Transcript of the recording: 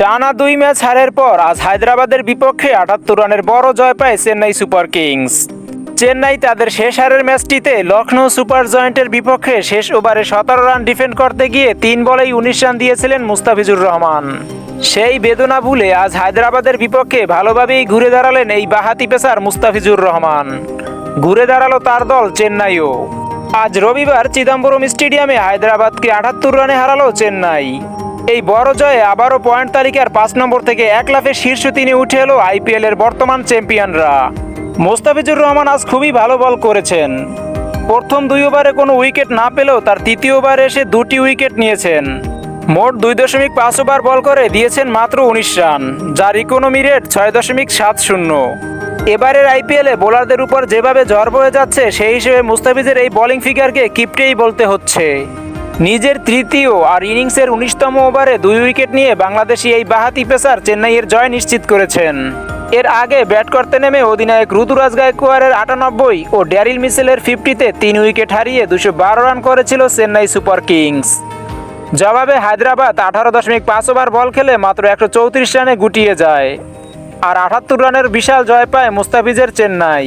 টানা দুই ম্যাচ হারের পর আজ হায়দ্রাবাদের বিপক্ষে আটাত্তর রানের বড় জয় পায় চেন্নাই সুপার কিংস। চেন্নাই তাদের শেষ হারের ম্যাচটিতে লখনৌ সুপার জয়েন্টের বিপক্ষে শেষ ওভারে সতেরো রান ডিফেন্ড করতে গিয়ে তিন বলেই উনিশ রান দিয়েছিলেন মুস্তাফিজুর রহমান। সেই বেদনা ভুলে আজ হায়দ্রাবাদের বিপক্ষে ভালোভাবেই ঘুরে দাঁড়ালেন এই বাহাতি পেসার মুস্তাফিজুর রহমান। ঘুরে দাঁড়াল তার দল চেন্নাইও। আজ রবিবার চিদম্বরম স্টেডিয়ামে হায়দ্রাবাদকে আটাত্তর রানে হারালো চেন্নাই। এই বড় জয়ে আবারও পয়েন্ট তালিকার পাঁচ নম্বর থেকে এক লাফে শীর্ষ তিনি উঠে এলো আইপিএল এর বর্তমান চ্যাম্পিয়নরা। মোস্তাফিজুর রহমান আজ খুবই ভালো বল করেছেন। প্রথম দুই ওভারে কোনো উইকেট না পেলেও তার তৃতীয় ওভারে এসে দুটি উইকেট নিয়েছেন। মোট দুই দশমিক পাঁচ ওভার বল করে দিয়েছেন মাত্র উনিশ রান, যার ইকোনমি রেট ছয় দশমিক সাত শূন্য। এবারের আইপিএলে বোলারদের উপর যেভাবে ঝড় বয়ে যাচ্ছে, সেই হিসেবে মুস্তাফিজের এই বোলিং ফিগারকে কিপটেই বলতে হচ্ছে। নিজের তৃতীয় আর ইনিংসের উনিশতম ওভারে দুই উইকেট নিয়ে বাংলাদেশি এই বাহাতি পেসার চেন্নাইয়ের জয় নিশ্চিত করেছেন। এর আগে ব্যাট করতে নেমে অধিনায়ক ঋতুরাজ গায়কোয়াড়ের আটানব্বই ও ড্যারিল মিসেলের ফিফটিতে তিন উইকেট হারিয়ে দুশো বারো রান করেছিল চেন্নাই সুপার কিংস। জবাবে হায়দ্রাবাদ আঠারো দশমিক পাঁচ ওভার বল খেলে মাত্র একশো চৌত্রিশ রানে গুটিয়ে যায়। আর আটাত্তর রানের বিশাল জয় পায় মুস্তাফিজের চেন্নাই।